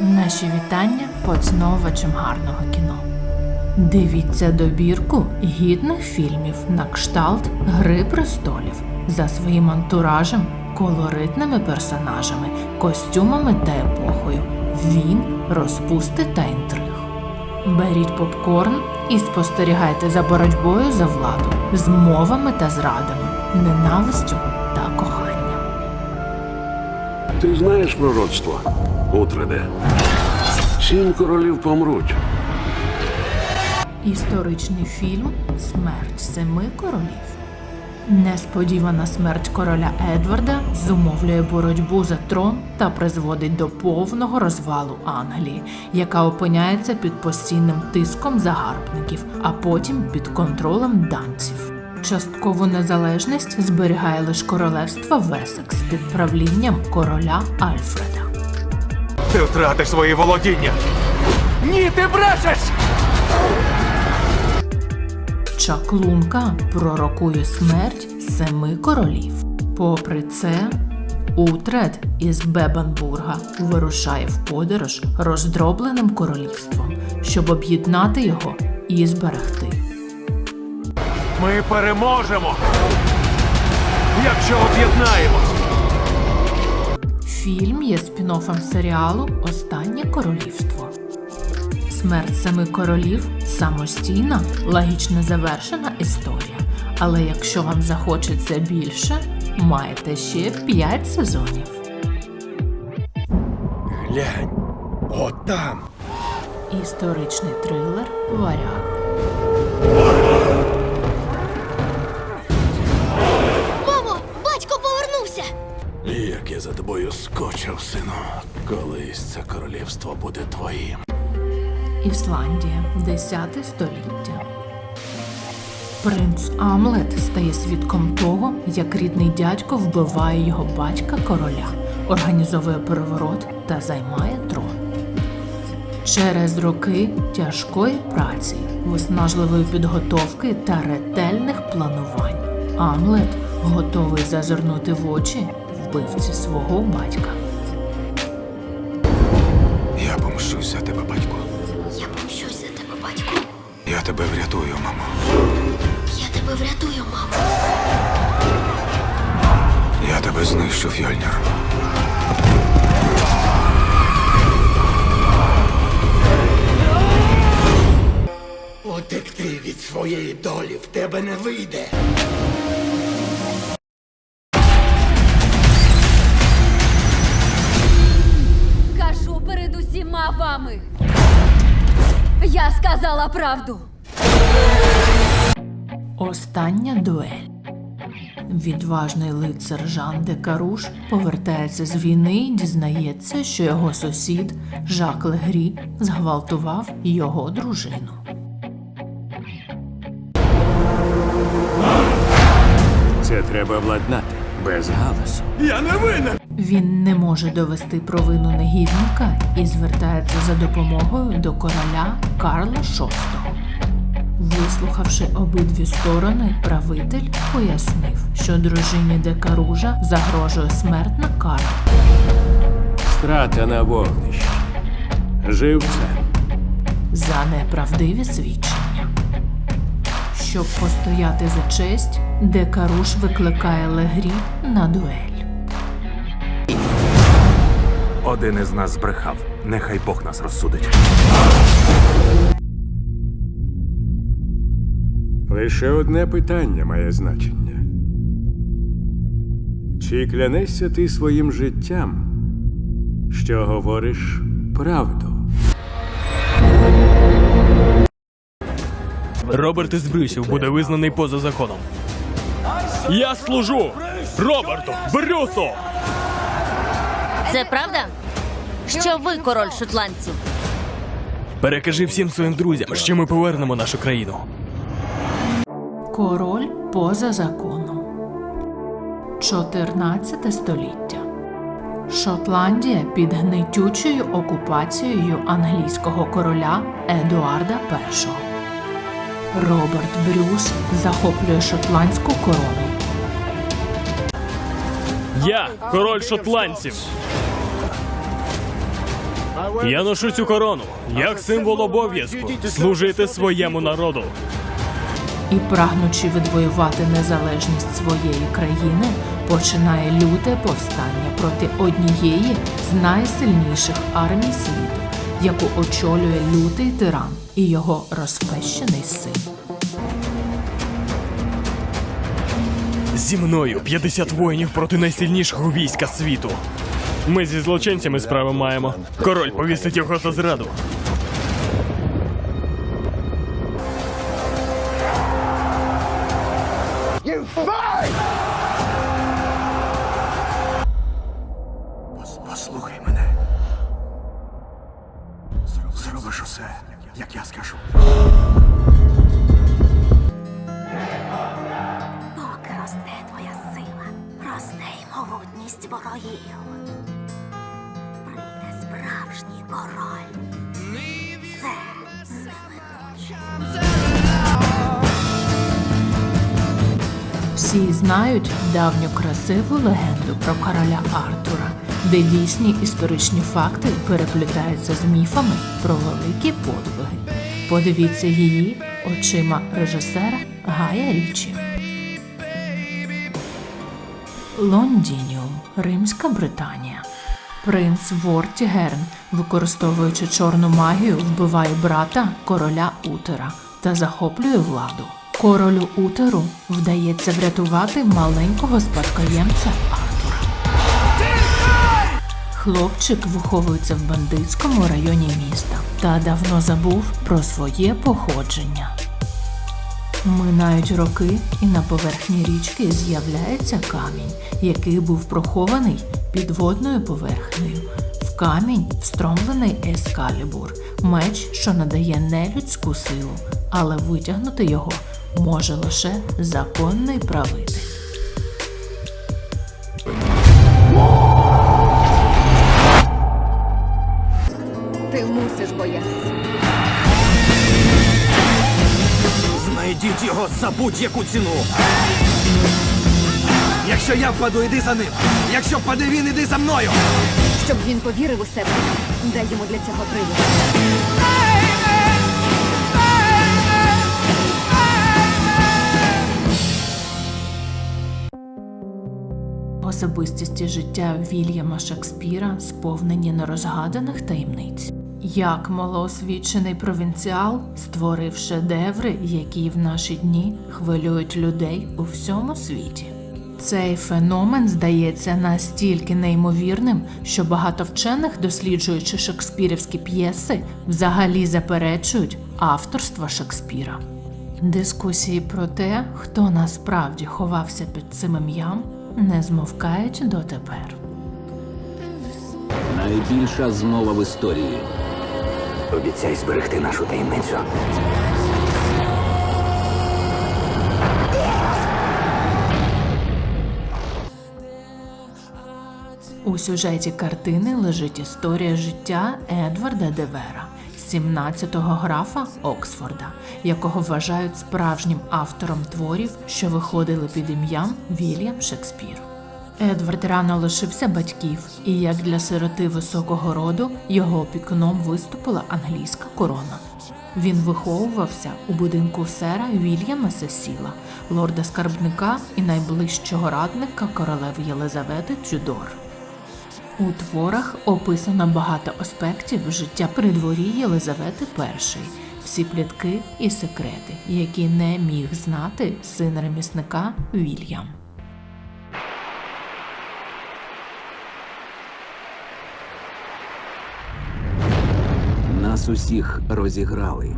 Наші вітання поціновувачам гарного кіно. Дивіться добірку гідних фільмів на кшталт Гри престолів за своїм антуражем, колоритними персонажами, костюмами та епохою. Він розпусти та інтриг. Беріть попкорн і спостерігайте за боротьбою за владу, змовами та зрадами, ненавистю та коханням. Ти знаєш пророцтво, Утреде? Сім королів помруть. Історичний фільм Смерть семи королів. Несподівана смерть короля Едварда зумовлює боротьбу за трон та призводить до повного розвалу Англії, яка опиняється під постійним тиском загарбників, а потім під контролем данців. Часткову незалежність зберігає лише королевство Весекс під правлінням короля Альфреда. Ти втратиш свої володіння. Ні, ти брешеш! Чаклунка пророкує смерть семи королів. Попри це, Утред із Бебенбурга вирушає в подорож роздробленим королівством, щоб об'єднати його і зберегти. Ми переможемо! Якщо об'єднаємось! Фільм є спін-оффом серіалу Останнє королівство. Смерть семи королів самостійна, логічно завершена історія. Але якщо вам захочеться більше, маєте ще 5 сезонів. Глянь, от там. Історичний трилер Варяг. За тобою скочив, сину. Колись це королівство буде твоїм. Ісландія, 10 століття. Принц Амлет стає свідком того, як рідний дядько вбиває його батька короля, організовує переворот та займає трон. Через роки тяжкої праці, виснажливої підготовки та ретельних планувань Амлет готовий зазирнути в очі вбивці свого батька. Я помщусь за тебе, батько. Я помщусь за тебе, батько. Я тебе врятую, мамо. Я тебе врятую, мамо. Я тебе знищу, Фьольнір. Утекти від своєї долі в тебе не вийде. Я сказала правду. Остання дуель. Відважний лицар Жан де Каруш повертається з війни і дізнається, що його сусід Жак Легрі зґвалтував його дружину. Це треба владнати без галасу. Він не може довести провину негідника і звертається за допомогою до короля Карла VI. Вислухавши обидві сторони, правитель пояснив, що дружині Декаружа загрожує смертна кара. Страта на вогнищі. Живцем. за неправдиві свідчення. Щоб постояти за честь, Декаруш викликає Легрі на дуель. Один із нас збрехав. Нехай Бог нас розсудить. Лише одне питання має значення. Чи клянешся ти своїм життям, що говориш правду? Роберт із Брюсів буде визнаний поза законом. Я служу Роберту Брюсу! Це правда? Що ви король шотландців? Перекажи всім своїм друзям, що ми повернемо нашу країну. Король поза законом. 14 століття. Шотландія під гнетючою окупацією англійського короля Едуарда І. Роберт Брюс захоплює шотландську корону. Я король шотландців. Я ношу цю корону як символ обов'язку служити своєму народу. і, прагнучи відвоювати незалежність своєї країни, починає люте повстання проти однієї з найсильніших армій світу, яку очолює лютий тиран і його розпещений син. Зі мною 50 воїнів проти найсильнішого війська світу. Ми зі злочинцями справи маємо. Король повісить його за зраду. Ворогів. Прийде справжній король. Це неминуче. Всі знають давню красиву легенду про короля Артура, де дійсні історичні факти переплітаються з міфами про великі подвиги. Подивіться її очима режисера Гая Річі. Лондініум, Римська Британія. Принц Вортігерн, використовуючи чорну магію, вбиває брата короля Утера та захоплює владу. Королю Утеру вдається врятувати маленького спадкоємця Артура. Хлопчик виховується в бандитському районі міста та давно забув про своє походження. Минають роки, і на поверхні річки з'являється камінь, який був прохований під водною поверхнею. В камінь встромлений ескалібур, меч, що надає нелюдську силу, але витягнути його може лише законний правитель. Знайдіть його за будь-яку ціну. Якщо я впаду, іди за ним. Якщо впаде він, іди за мною. Щоб він повірив у себе, дай йому для цього привід. Особистісті життя Вільяма Шекспіра сповнені нерозгаданих таємниць. Як малоосвічений провінціал створив шедеври, які в наші дні хвилюють людей у всьому світі. Цей феномен здається настільки неймовірним, що багато вчених, досліджуючи шекспірівські п'єси, взагалі заперечують авторство Шекспіра. Дискусії про те, хто насправді ховався під цим ім'ям, не змовкають дотепер. Найбільша змова в історії. Обіцяй зберегти нашу таємницю. У сюжеті картини лежить історія життя Едварда Девера, 17-го графа Оксфорда, якого вважають справжнім автором творів, що виходили під ім'ям Вільям Шекспір. Едвард рано лишився батьків, і як для сироти високого роду його опікуном виступила англійська корона. Він виховувався у будинку сера Вільяма Сесіла, лорда скарбника і найближчого радника королеви Єлизавети Тюдор. У творах описано багато аспектів життя при дворі Єлизавети І, всі плітки і секрети, які не міг знати син ремісника Вільям. Нас усіх розіграли.